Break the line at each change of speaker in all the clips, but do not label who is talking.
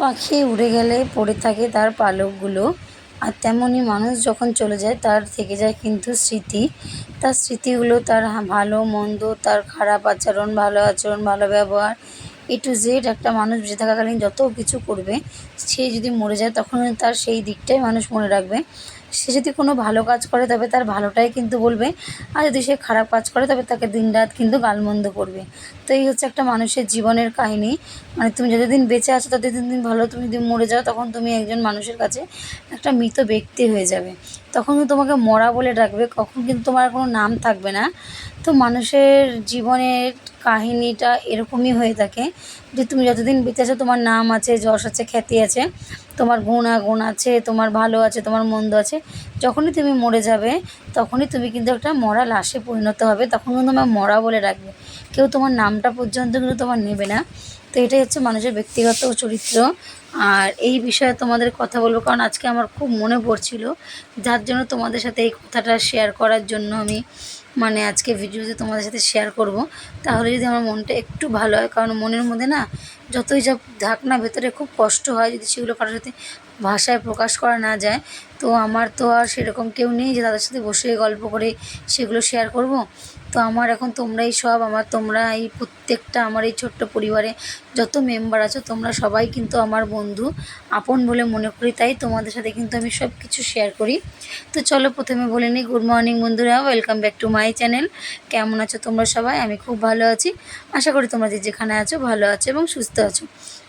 পাখি উড়ে গেলে, পড়ে থাকে তার পালকগুলো। আর তেমনই মানুষ যখন চলে যায়, তার থেকে যায় কিন্তু স্মৃতি। তার স্মৃতিগুলো তার ভালো, মন্দ, তার খারাপ আচরণ, ভালো আচরণ, ভালো ব্যবহার এ টু জেড একটা মানুষ বেঁচে থাকাকালীন যত কিছু করবে, সে যদি মরে যায়, তখন তার সেই দিকটাই মানুষ মনে রাখবে। সে যদি কোনো ভালো কাজ করে, তবে তার ভালোটাই কিন্তু বলবে। আর যদি সে খারাপ কাজ করে, তবে তাকে দিন রাত কিন্তু গালমন্দ করবে। তো এই হচ্ছে একটা মানুষের জীবনের কাহিনী। মানে তুমি যতদিন বেঁচে আছো, ততদিন দিন ভালো, তুমি যদি মরে যাও, তখন তুমি একজন মানুষের কাছে একটা মৃত ব্যক্তি হয়ে যাবে। তখন তোমাকে মরা বলে ডাকবে, কখন কিন্তু তোমার কোনো নাম থাকবে না। তো মানুষের জীবনের কাহিনীটা এরকমই হয়ে থাকে যে তুমি যতদিন বেঁচে আছো, তোমার নাম আছে, যশ আছে, খ্যাতি আছে, তোমার গুণাগুণ আছে, তোমার ভালো আছে, তোমার মন্দ আছে, যখনই তুমি মরে যাবে, তখনই তুমি কিন্তু একটা মরা লাশে পরিণত হবে, তখন কিন্তু তোমার মরা বলে রাখবে কেউ তোমার নামটা পর্যন্ত কিন্তু তোমার নেবে না। তো এটাই হচ্ছে মানুষের ব্যক্তিগত চরিত্র। আর এই বিষয়ে তোমাদের কথা বলব, কারণ আজকে আমার খুব মনে পড়ছিল। যার জন্য তোমাদের সাথে এই কথাটা শেয়ার করার জন্য আমি মানে আজকে ভিডিওতে তোমাদের সাথে শেয়ার করব। তাহলে যদি আমার মনটা একটু ভালো হয়, কারণ মনের মধ্যে না যতই যা থাক না ভেতরে খুব কষ্ট হয়, যদি সেগুলো কারোর সাথে ভাষায় প্রকাশ করা না যায়, তো আমার তো আর সেরকম কেউ নেই যে তাদের সাথে বসে গল্প করে সেগুলো শেয়ার করব। তো আমার এখন তোমরাই সব, আমার তোমরা এই প্রত্যেকটা, আমার এই ছোট্ট পরিবারে যত মেম্বার আছো, তোমরা সবাই কিন্তু আমার বন্ধু, আপন বলে মনে করি, তাই তোমাদের সাথে কিন্তু আমি সব কিছু শেয়ার করি। তো চলো প্রথমে বলে নিই গুড মর্নিং বন্ধুরা welcome back to my channel কেমন আছো তোমরা সবাই? আমি খুব ভালো আছি। আশা করি তোমরা যে যেখানে আছো, ভালো আছো এবং সুস্থ আছো।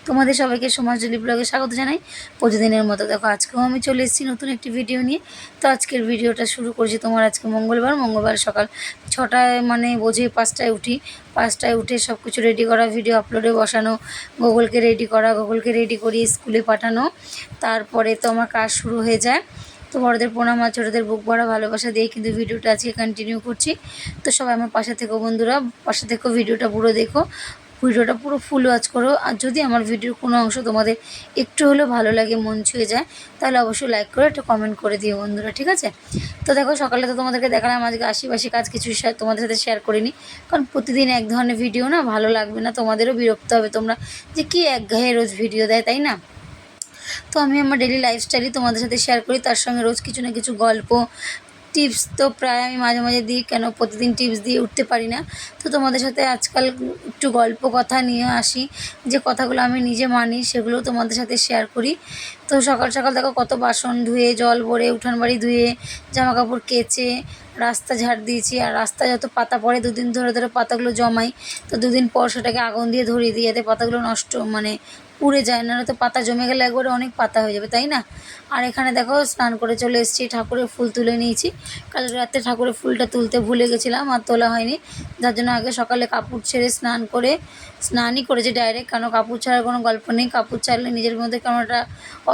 তোমাদের সবাইকে সমাজজলি ব্লগে স্বাগত জানাই। প্রতিদিনের মতো দেখো, আজকেও আমি চলে এসেছি নতুন একটি ভিডিও নিয়ে। তো আজকের ভিডিওটা শুরু করছি তোমার আজকে মঙ্গলবার। মঙ্গলবার সকাল ছটায় মানে বোঝে পাঁচটায় উঠি। পাঁচটায় উঠে সব কিছু রেডি করা ভিডিও আপলোডে বসানো, গুগলকে রেডি করা, গুগলকে রেডি করিয়ে স্কুলে পাঠানো। তারপরে তো আমার কাজ শুরু হয়ে যায়। তো বড়দের প্রণাম আর ছোটোদের বুক ভরা ভালোবাসা দিয়ে কিন্তু ভিডিওটা আজকে কন্টিনিউ করছি। তো সবাই আমার পাশে থেকো বন্ধুরা, পাশে থেকো ভিডিওটা পুরো দেখো। ভিডিওটা পুরো ফুল ওয়াচ করো। আর যদি আমার ভিডিওর কোনো অংশ তোমাদের একটু হলেও ভালো লাগে, মন ছুঁয়ে যায়, তাহলে অবশ্যই লাইক করে একটা কমেন্ট করে দিও বন্ধুরা, ঠিক আছে? তো দেখো, সকালে তো তোমাদেরকে দেখালাম, আজকে আশিপাশি কাজ কিছু তোমাদের সাথে শেয়ার করিনি। কারণ প্রতিদিন এক ধরনের ভিডিও না, ভালো লাগবে না, তোমাদেরও বিরক্ত হবে তোমরা। যে কী একঘেয়ে রোজ ভিডিও দেয়, তাই না? তো আমি আমার ডেলি লাইফস্টাইলই তোমাদের সাথে শেয়ার করি, তার সঙ্গে রোজ কিছু না কিছু গল্প টিপস তো প্রায় আমি মাঝে মাঝে দিই, কেন প্রতিদিন টিপস দিয়ে উঠতে পারি না। তো তোমাদের সাথে আজকাল একটু গল্প কথা নিয়ে আসি, যে কথাগুলো আমি নিজে মানি সেগুলো তোমাদের সাথে শেয়ার করি। তো সকাল সকাল দেখো কত বাসন ধুয়ে, জল ভরে উঠান বাড়ি ধুয়ে জামা কাপড় কেচে, রাস্তা ঝাড় দিয়েছি। আর রাস্তায় যত পাতা পড়ে, দুদিন ধরে ধরে পাতাগুলো জমাই, তো দুদিন পর সেটাকে আগুন দিয়ে ধরিয়ে দিই যাতে পাতাগুলো নষ্ট মানে পুড়ে যায় না তো পাতা জমে গেলে একবারে অনেক পাতা হয়ে যাবে, তাই না? আর এখানে দেখো, স্নান করে চলে এসেছি, ঠাকুরের ফুল তুলে নিয়েছি। কাল রাতে ঠাকুরের ফুলটা তুলতে ভুলে গেছিলাম, আর তোলা হয়নি। যার জন্য আগে সকালে কাপড় ছেড়ে স্নান করে স্নানই করেছি ডাইরেক্ট কেন কাপড় ছাড়ার কোনো গল্প নেই। কাপড় ছাড়লে নিজের মধ্যে কেমন একটা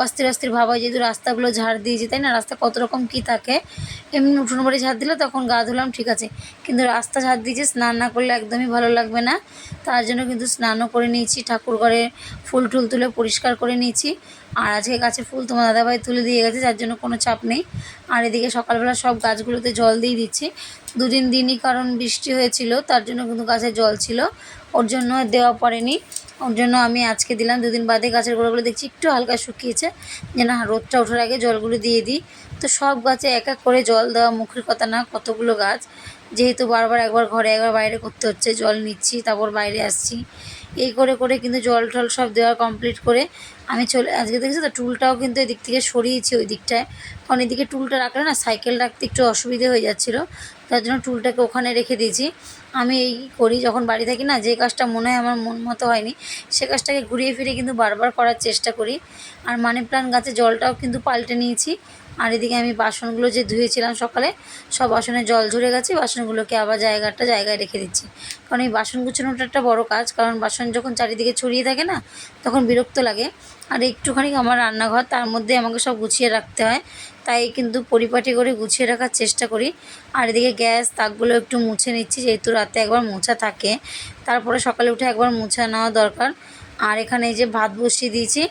অস্থির অস্থির ভাব হয়। যেহেতু রাস্তাগুলো ঝাড় দিয়েছি, তাই না? রাস্তা কত রকম কী থাকে। এমনি উঠোন বাড়ি ঝাড় দিলে তখন গা ধুলাম, ঠিক আছে। কিন্তু রাস্তা ঝাড় দিয়েছি, স্নান না করলে একদমই ভালো লাগবে না। তার জন্য কিন্তু স্নানও করে নিয়েছি, ঠাকুর ঘরে ফুল টুল তুলে পরিষ্কার করে নিয়েছি। আর আজকে গাছে ফুল তোমার দাদাভাই তুলে দিয়ে গেছে, যার জন্য কোনো চাপ নেই। আর এদিকে সকালবেলা সব গাছগুলোতে জল দিয়ে দিচ্ছি। দুদিন দিনই কারণ বৃষ্টি হয়েছিল, তার জন্য কিন্তু গাছে জল ছিল। ওর জন্য দেওয়া পড়েনি। ওর জন্য আমি আজকে দিলাম। দুদিন বাদে গাছের গোড়াগুলো দেখছি একটু হালকা শুকিয়েছে। যে না রোদটা ওঠার আগে জলগুলো দিয়ে দিই। তো সব গাছে এক এক করে জল দেওয়া মুখের কথা না, কতগুলো গাছ। যেহেতু বারবার একবার ঘরে একবার বাইরে করতে হচ্ছে, জল নিচ্ছি, তারপর বাইরে আসছি। এই করে করে কিন্তু জল টল সব দেওয়া কমপ্লিট করে আমি চলে, আজকে দেখেছি তো টুলটাও কিন্তু এদিক থেকে সরিয়েছি ওই দিকটায়। কারণ এদিকে টুলটা রাখলে না, সাইকেল রাখতে একটু অসুবিধে হয়ে যাচ্ছিল। তার জন্য টুলটাকে ওখানে রেখে দিয়েছি। আমি এই করি যখন বাড়ি থাকি না, যে কাজটা মনে হয় আমার মন মতো হয়নি, সে কাজটাকে ঘুরিয়ে ফিরে কিন্তু বারবার করার চেষ্টা করি। আর মানি প্লান্ট গাছে জলটাও কিন্তু পাল্টে নিয়েছি। আর এদিকে আমি বাসনগুলো যে ধুয়েছিলাম সকালে, সব বাসনে জল ঝরে গেছে, বাসনগুলোকে আবার জায়গাটা জায়গায় রেখে দিচ্ছি। কারণ এই বাসন গুছানোটা একটা বড় কাজ, কারণ বাসন যখন চারিদিকে ছড়িয়ে থাকে না, তখন বিরক্ত লাগে। আর একটুখানি আমার রান্নাঘর, তার মধ্যে আমাকে সব গুছিয়ে রাখতে হয়। তাই কিন্তু পরিপাটি করে গুছিয়ে রাখার চেষ্টা করি। আর এদিকে গ্যাস, তাকগুলো একটু মুছে নিচ্ছি, যেহেতু রাতে একবার মোছা থাকে। তারপরে সকালে উঠে একবার মোছা নেওয়া দরকার। আর এখানে এই যে ভাত বসিয়ে দিয়েছি,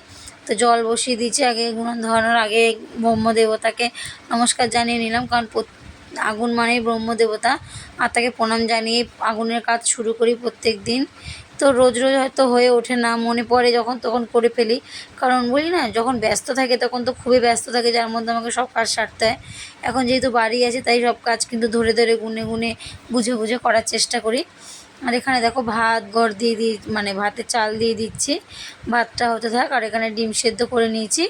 তো জল বসিয়ে দিয়েছি আগে গুণন ধরানোর আগে ব্রহ্মদেবতাকে নমস্কার জানিয়ে নিলাম। কারণ আগুন মানেই ব্রহ্মদেবতা। আর তাকে প্রণাম জানিয়ে আগুনের কাজ শুরু করি প্রত্যেক দিন তো রোজ রোজ হয়তো হয়ে ওঠে না, মনে পড়ে যখন তখন করে ফেলি। কারণ বলি না, যখন ব্যস্ত থাকে তখন তো খুবই ব্যস্ত থাকে, যার মধ্যে আমাকে সব কাজ সারতে হয়। এখন যেহেতু বাড়ি আছে তাই সব কাজ কিন্তু ধরে ধরে গুনে গুনে, বুঝে বুঝে করার চেষ্টা করি। আর এখানে দেখো ভাত, গড় দিয়ে দিই মানে ভাতে চাল দিয়ে দিচ্ছি। ভাতটা হতে থাক, আর এখানে ডিম সেদ্ধ করে নিয়েছি।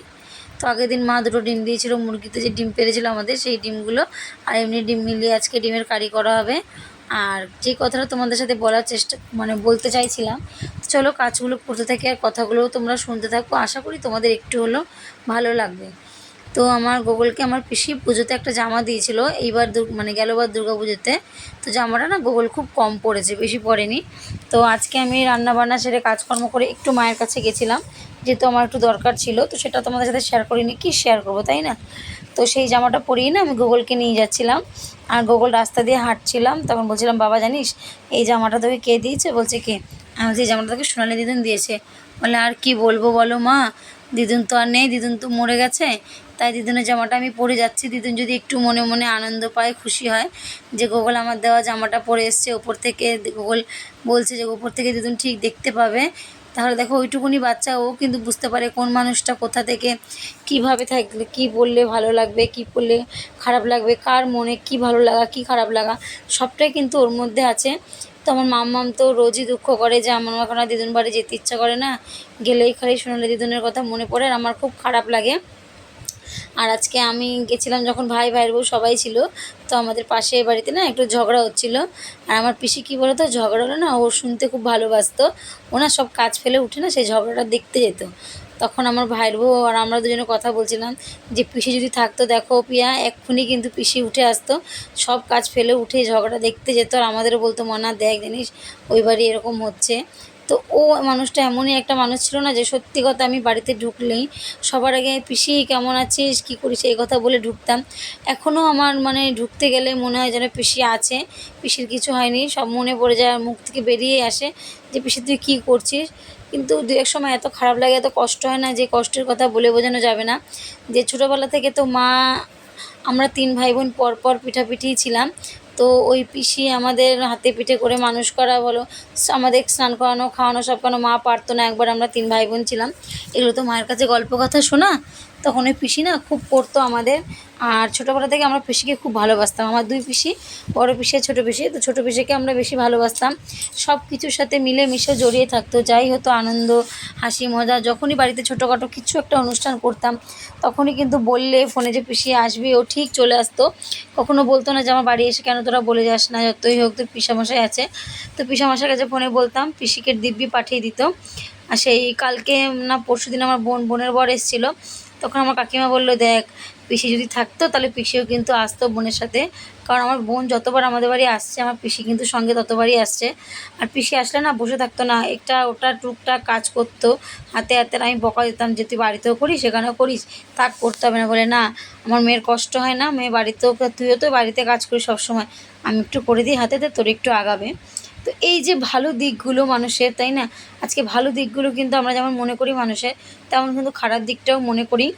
তো আগের দিন মা দুটো ডিম দিয়েছিল, মুরগিতে যে ডিম পেরেছিল আমাদের, সেই ডিমগুলো, আর এমনি ডিম মিলিয়ে আজকে ডিমের কারি করা হবে। আর যে কথাটা তোমাদের সাথে বলার চেষ্টা মানে বলতে চাইছিলাম, চলো কাজগুলো করতে থাকি আর কথাগুলোও তোমরা শুনতে থাকো। আশা করি তোমাদের একটু হলেও ভালো লাগবে। তো আমার গোগলকে আমার পিসি পুজোতে একটা জামা দিয়েছিল, এইবার মানে গেলবার দুর্গা পুজোতে। তো জামাটা না গোগল খুব কম পড়েছে বেশি পড়েনি তো আজকে আমি রান্না বান্না সেরে কাজকর্ম করে একটু মায়ের কাছে গেছিলাম। যেহেতু আমার একটু দরকার ছিল তো সেটা তোমাদের সাথে শেয়ার করিনি। কি শেয়ার করব তাই না? তো সেই জামাটা পরিয়ে না আমি গুগলকে নিয়ে যাচ্ছিলাম। আর গুগল রাস্তা দিয়ে হাঁটছিলাম তখন বলছিলাম বাবা জানিস এই জামাটা তোকে কে দিয়েছে? বলছে কে? আমি বলছি, এই জামাটা তোকে সোনালি দিদুন দিয়েছে। বলে আর কি বলব বলো মা? দিদুন তো আর নেই দিদুন তো মরে গেছে। তাই দিদুনের জামাটা আমি পরে যাচ্ছি। দিদুন যদি একটু মনে মনে আনন্দ পায় খুশি হয় যে গোগল আমার দেওয়া জামাটা পরে এসছে। ওপর থেকে গোগল বলছে যে ওপর থেকে দিদুন ঠিক দেখতে পাবে। তাহলে দেখো ওইটুকুনি বাচ্চা, ও কিন্তু বুঝতে পারে কোন মানুষটা কোথা থেকে কীভাবে থাকলে, কি বললে ভালো লাগবে, কি বললে খারাপ লাগবে, কার মনে কি ভালো লাগা, কি খারাপ লাগা, সবটাই কিন্তু ওর মধ্যে আছে। তো আমার মাম্মাম তো রোজই দুঃখ করে যে, আমার এখন দিদুন বাড়ি যেতে ইচ্ছা করে না, গেলেই খালি শুনলে দিদুনের কথা মনে পড়ে আর আমার খুব খারাপ লাগে। আর আজকে আমি গেছিলাম যখন ভাই ভাইয়ের বউ সবাই ছিল, তো আমাদের পাশে বাড়িতে না একটু ঝগড়া হচ্ছিল। আর আমার পিসি কী বলো তো ঝগড়া হলো না ও শুনতে খুব ভালোবাসতো। ওনার সব কাজ ফেলে উঠে না সেই ঝগড়াটা দেখতে যেত। তখন আমার ভাইয়ের বউ আর আমরা দুজনে কথা বলছিলাম যে, পিসি যদি থাকতো দেখো পিয়া, এক্ষুনি কিন্তু পিসি উঠে আসতো। সব কাজ ফেলে উঠে ঝগড়া দেখতে যেত আর আমাদেরও বলতো মনা দেখ জানিস, ওই বাড়ি এরকম হচ্ছে। তো ও মানুষটা এমনই একটা মানুষ ছিল না যে সত্যি কথা আমি বাড়িতে ঢুকলেই সবার আগে, পিসি, কেমন আছিস? কী করিস? এই কথা বলে ঢুকতাম। এখনও আমার মানে ঢুকতে গেলে মনে হয় যেন পিসি আছে। পিসির কিছু হয়নি, সব মনে পড়ে যায়, মুখ থেকে বেরিয়ে আসে যে, পিসি, তুই কী করছিস? কিন্তু দু এক সময় এত খারাপ লাগে, এত কষ্ট হয় না যে কষ্টের কথা বলে বোঝানো যাবে না। যে ছোটোবেলা থেকে তো মা, আমরা তিন ভাই বোন পরপর পিঠাপিঠি ছিলাম। তো ওই পিসি আমাদের হাতে পিঠে করে মানুষ করা বলো, আমাদের স্নান করানো, খাওয়ানো, সব করানো, মা পারতো না। একবার আমরা তিন ভাই বোন ছিলাম। এগুলো তো মায়ের কাছে গল্প কথা শোনা। তখন ওই পিসি না খুব করতো আমাদের। আর ছোটোবেলা থেকে আমরা পিসিকে খুব ভালোবাসতাম। আমার দুই পিসি, বড় পিসি আর ছোটো পিসি। তো ছোটো পিসিকে আমরা বেশি ভালোবাসতাম। সব কিছুর সাথে মিলে মিশে জড়িয়ে থাকতো। যাই হতো আনন্দ, হাসি, মজা, যখনই বাড়িতে ছোটোখাটো কিছু একটা অনুষ্ঠান করতাম, তখনই কিন্তু বললে ফোনে যে, পিসি আসবে, ও ঠিক চলে আসতো। কখনো বলতো না যে, আমার বাড়ি এসে কেন তোরা বলে যাস না? যতই হোক, তোর পিসামশাই আছে। তো পিসামশার কাছে ফোনে বলতাম, পিসিকে দিব্যি পাঠিয়ে দিত। আর সেই কালকে না পরশু দিন আমার বোন, বোনের বর এসেছিল। তখন আমার কাকিমা বলল, দেখ, পিসি যদি থাকতো তাহলে পিসিও কিন্তু আসতো বোনের সাথে। কারণ আমার বোন যতবার আমাদের বাড়ি আসছে, আমার পিসি কিন্তু সঙ্গে ততবারই আসছে। আর পিসি আসলে না, বসে থাকতো না। একটা ওটা টুকটাক কাজ করতো। হাতে হাতে আমি বকা দিতাম যে, তুই বাড়িতেও করিস, সেখানেও করিস। থাক, করতে হবে না। বলে, না, আমার মেয়ের কষ্ট হয় না। মেয়ে বাড়িতেও, তুইও তো বাড়িতে কাজ করিস সবসময়। আমি একটু করে দিই হাতে, তোর একটু আগাবে। তো এই যে ভালো দিকগুলো মানুষের, তাই না? আজকে ভালো দিকগুলো কিন্তু আমরা যেমন মনে করি মানুষের, তেমন কিন্তু খারাপ দিকটাও মনে করি।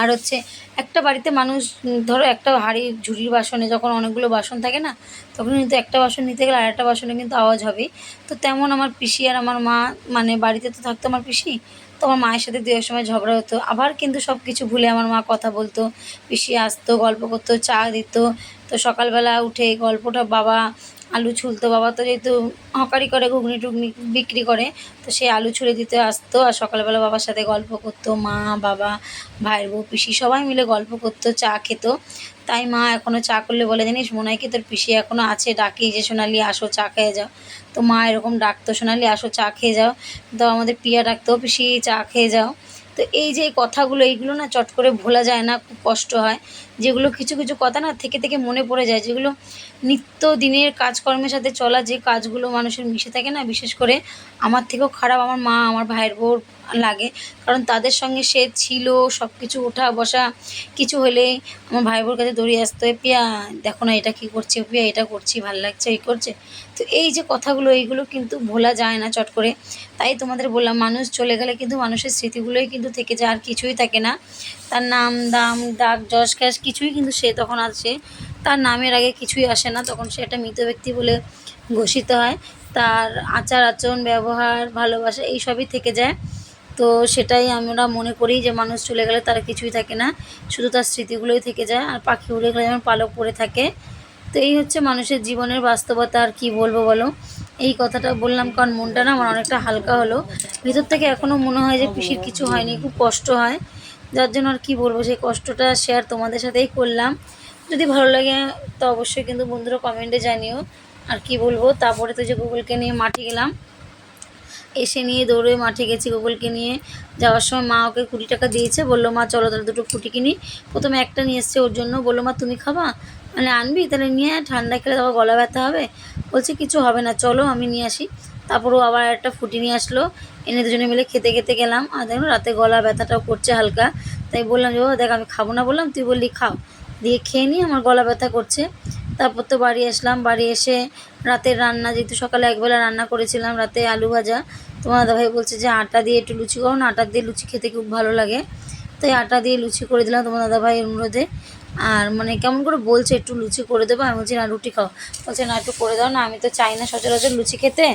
আর হচ্ছে একটা বাড়িতে মানুষ ধরো একটা হাঁড়ি, ঝুড়ির বাসনে যখন অনেকগুলো বাসন থাকে না, তখন কিন্তু একটা বাসন নিতে গেলে আরেকটা বাসনে কিন্তু আওয়াজ হবে। তো তেমন আমার পিসি আর আমার মা মানে বাড়িতে তো থাকতো আমার পিসি, তো আমার মায়ের সাথে দু এক সময় ঝগড়া হতো। আবার কিন্তু সব কিছু ভুলে আমার মা কথা বলতো, পিসি আসতো, গল্প করতো, চা দিত। তো সকালবেলা উঠে গল্পটা বাবা আলু ছুলতো, বাবা তো যেহেতু হকারি করে, ঘুগনি টুগনি বিক্রি করে, তো সে আলু ছুলে দিতে আসতো আর সকালবেলা বাবার সাথে গল্প করতো, মা, বাবা, ভাইয়ের বউ, পিসি সবাই মিলে গল্প করতো, চা খেত। তাই মা এখনও চা করলে বলে, জানিস মনে হয় কি তোর পিসি এখনও আছে, ডাকি যে, সোনালি, আসো চা খেয়ে যাও। তো মা এরকম ডাকতো, সোনালি, আসো চা খেয়ে যাও। তো আমাদের পিয়া ডাকতো, পিসি, চা খেয়ে যাও। তো এই যে কথাগুলো, এইগুলো না চট করে ভোলা যায় না, খুব কষ্ট হয়। যেগুলো কিছু কিছু কথা না থেকে থেকে মনে পড়ে যায়, যেগুলো নিত্য দিনের কাজকর্মের সাথে চলা যে কাজগুলো মানুষের মিশে থাকে না, বিশেষ করে আমার থেকেও খারাপ, আমার মা, আমার ভাইয়ের বউর লাগে। কারণ তাদের সঙ্গে সে ছিল সব কিছু ওঠা বসা কিছু হলেই আমার ভাই বোর কাছে দৌড়িয়ে আসতো, "এ পিয়া, দেখো না এটা কী করছে, পিয়া, এটা করছি, ভালো লাগছে, এই করছে। তো এই যে কথাগুলো, এইগুলো কিন্তু ভোলা যায় না চট করে। তাই তোমাদের বললাম, মানুষ চলে গেলে কিন্তু মানুষের স্মৃতিগুলোই কিন্তু থেকে যায়, আর কিছুই থাকে না। তার নাম, দাম, ডাক, যশ, ক্যাশ, কিছুই কিন্তু সে তখন আসে তার নামের আগে কিছুই আসে না। তখন সে একটা মৃত ব্যক্তি বলে ঘোষিত হয়। তার আচার আচরণ ব্যবহার, ভালোবাসা, এই সবই থেকে যায়। তো সেটাই আমরা মনে করি যে মানুষ চলে গেলে তার কিছুই থাকে না। শুধু তার স্মৃতিগুলোই থেকে যায় আর পাখি উড়ে গেলে যেমন পালক পড়ে থাকে। তো এই হচ্ছে মানুষের জীবনের বাস্তবতা আর কি বলব বলো? এই কথাটা বললাম কারণ মনটা না আমার অনেকটা হালকা হলো। ভিতর থেকে এখনও মনে হয় যে পিসির কিছু হয়নি, খুব কষ্ট হয়। যার জন্য আর কি বলব, সেই কষ্টটা শেয়ার তোমাদের সাথেই করলাম। যদি ভালো লাগে তো অবশ্যই কিন্তু বন্ধুরা কমেন্টে জানিও। আর কি বলব, তারপরে তো যে গুগলকে নিয়ে মাঠে গেলাম। এসে নিয়ে দৌড়ে মাঠে গেছি গুগলকে নিয়ে। যাওয়ার সময় মা ওকে কুড়ি টাকা দিয়েছে। বলল, মা, চলো তাহলে দুটো ফুটি কিনি। প্রথমে একটা নিয়ে এসছে ওর জন্য। বলল, মা, তুমি খাবা? মানে আনবি? তাহলে নিয়ে ঠান্ডা খেলে তারপর গলা ব্যথা হবে। বলছে, কিছু হবে না, চলো আমি নিয়ে আসি। তারপরও আবার একটা ফুটি নিয়ে আসলো। এনে দুজনে মিলে খেতে খেতে গেলাম। আর দেখো রাতে গলা ব্যথাটাও করছে হালকা। তাই বললাম যে ও দেখ, আমি খাব না। বললাম, তুই বললি খাও। দিয়ে খেয়ে নিই আমার গলা ব্যথা করছে। তারপর তো বাড়ি আসলাম, বাড়ি এসে রাতের রান্না, যেহেতু সকালে একবেলা রান্না করেছিলাম, রাতে আলু ভাজা। তোমার দাদাভাই বলছে যে আটা দিয়ে একটু লুচি করো না, আটা দিয়ে লুচি খেতে খুব ভালো লাগে। তাই আটা দিয়ে লুচি করে দিলাম তোমার দাদাভাই অনুরোধে। আর মানে কেমন করে বলছে, একটু লুচি করে দেবো? আমি বলছি, না, রুটি খাও। বলছে, না, একটু করে দাও। না, আমি তো চাই না সচরাচর লুচি খেতে।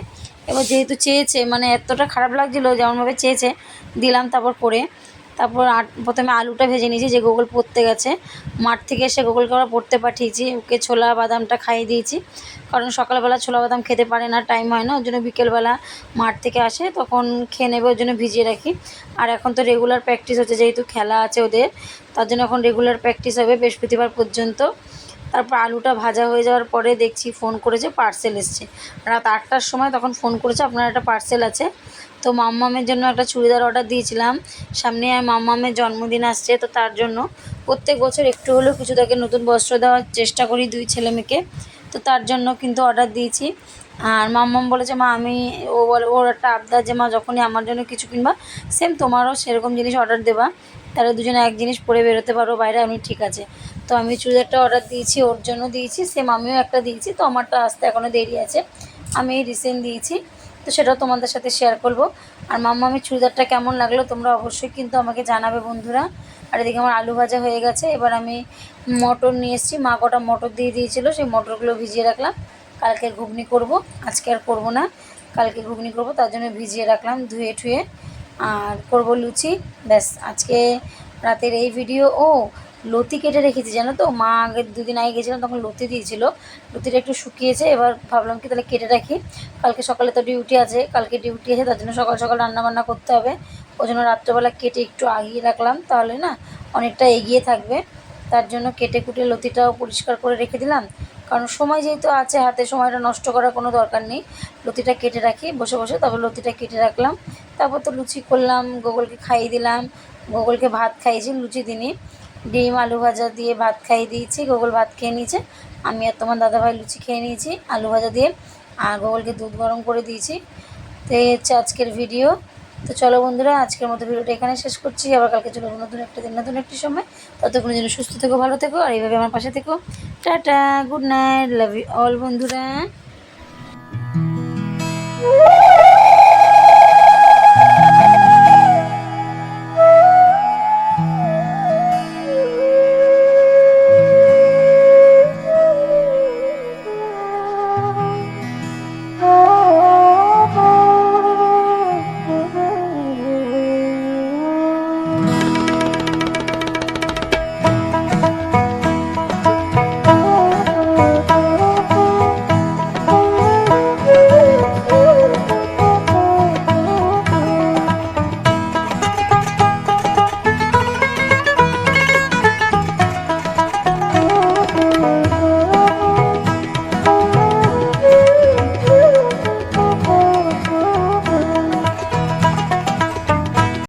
এবার যেহেতু চেয়েছে মানে এতটা খারাপ লাগছিল, যেমনভাবে চেয়েছে, দিলাম তারপর করে। তারপর প্রথমে আলুটা ভেজে নিয়েছি, যে গোগল পড়তে গেছে। মাঠ থেকে এসে গোগলকে আমরা পড়তে পাঠিয়েছি, ওকে ছোলা বাদামটা খাইয়ে দিয়েছি। কারণ সকালবেলা ছোলা বাদাম খেতে পারে না টাইম হয় না, ওর জন্য বিকেলবেলা মাঠ থেকে আসে, তখন খেয়ে নেবে, ওর জন্য ভিজিয়ে রাখি। আর এখন তো রেগুলার প্র্যাকটিস হচ্ছে, যেহেতু খেলা আছে ওদের, তার জন্য এখন রেগুলার প্র্যাকটিস হবে বৃহস্পতিবার পর্যন্ত। তারপর আলুটা ভাজা হয়ে যাওয়ার পরে দেখছি ফোন করেছে পার্সেল এসছে। রাত আটটার সময় তখন ফোন করেছে, আপনার একটা পার্সেল আছে। তো মাম্মামের জন্য একটা চুড়িদার অর্ডার দিয়েছিলাম। সামনে আর মাম্মামের জন্মদিন আসছে, তো তার জন্য প্রত্যেক বছর একটু হলেও কিছু তাকে নতুন বস্ত্র দেওয়ার চেষ্টা করি দুই ছেলে মেয়েকে। তো তার জন্য কিন্তু অর্ডার দিয়েছি। আর মাম্মাম বলেছে, মা, আমি ও বলে, ওর একটা আবদার যে, মা, যখনই আমার জন্য কিছু কিনবা সেম তোমারও সেরকম জিনিস অর্ডার দেবা। তাহলে দুজনে এক জিনিস পরে বেরোতে পারো বাইরে, আমি ঠিক আছে। তো আমি চুড়িদারটা অর্ডার দিয়েছি, ওর জন্য দিয়েছি সেম আমিও একটা দিয়েছি, তো আমারটা আসতে এখনও দেরি আছে। আমি রিসেন্ট দিয়েছি। তো সেটাও তোমাদের সাথে শেয়ার করব। আর মাম্মামের চুড়িদারটা কেমন লাগল তোমরা অবশ্যই কিন্তু আমাকে জানাবে বন্ধুরা। আর এদিকে আমার আলু ভাজা হয়ে গেছে, এবার আমি মটর নিয়ে এসেছি। মা কটা মটর দিয়ে দিয়েছিল, সেই মটরগুলো ভিজিয়ে রাখলাম। কালকে ঘুগনি করব, আজকে আর করব না। কালকে ঘুগনি করব, তার জন্য ভিজিয়ে রাখলাম ধুয়ে ঠুয়ে। আর করব লুচি, ব্যাস। আজকে রাতের এই ভিডিও ও লতি কেটে রেখেছি, জানো তো? মা আগের দুদিন আগে গেছিলাম, তখন লতি দিয়েছিল। লতিটা একটু শুকিয়েছে, এবার ভাবলাম কি তাহলে কেটে রাখি। কালকে সকালে তো ডিউটি আছে, কালকে ডিউটি আছে, তার জন্য সকাল সকাল রান্না বান্না করতে হবে। ওই জন্য রাত্রেবেলা কেটে একটু আগিয়ে রাখলাম, তাহলে না অনেকটা এগিয়ে থাকবে। তার জন্য কেটে কুটে লতিটাও পরিষ্কার করে রেখে দিলাম। কারণ সময় যেহেতু আছে, হাতে সময়টা নষ্ট করার কোনো দরকার নেই। লতিটা কেটে রাখি, বসে বসে তারপর লতিটা কেটে রাখলাম। তারপর তো লুচি করলাম, গোগলকে খাইয়ে দিলাম। গোগলকে ভাত খাইয়েছি, লুচি দিনই ডিম, আলু ভাজা দিয়ে ভাত খাইয়ে দিয়েছি, গোগল ভাত খেয়ে নিয়েছে। আমি আর তোমার দাদাভাই লুচি খেয়ে নিয়েছি, আলু ভাজা দিয়ে। আর গোগলকে দুধ গরম করে দিয়েছি। তো এই হচ্ছে আজকের ভিডিও। তো চলো বন্ধুরা, আজকের মতো ভিডিওটা এখানে শেষ করছি। আবার কালকে চলো নতুন একটা দিন, নতুন একটি সময়। ততক্ষণের জন্য সুস্থ থেকো, ভালো থেকো, আর এইভাবে আমার পাশে থেকো। Tata, good night love you all বন্ধুরা।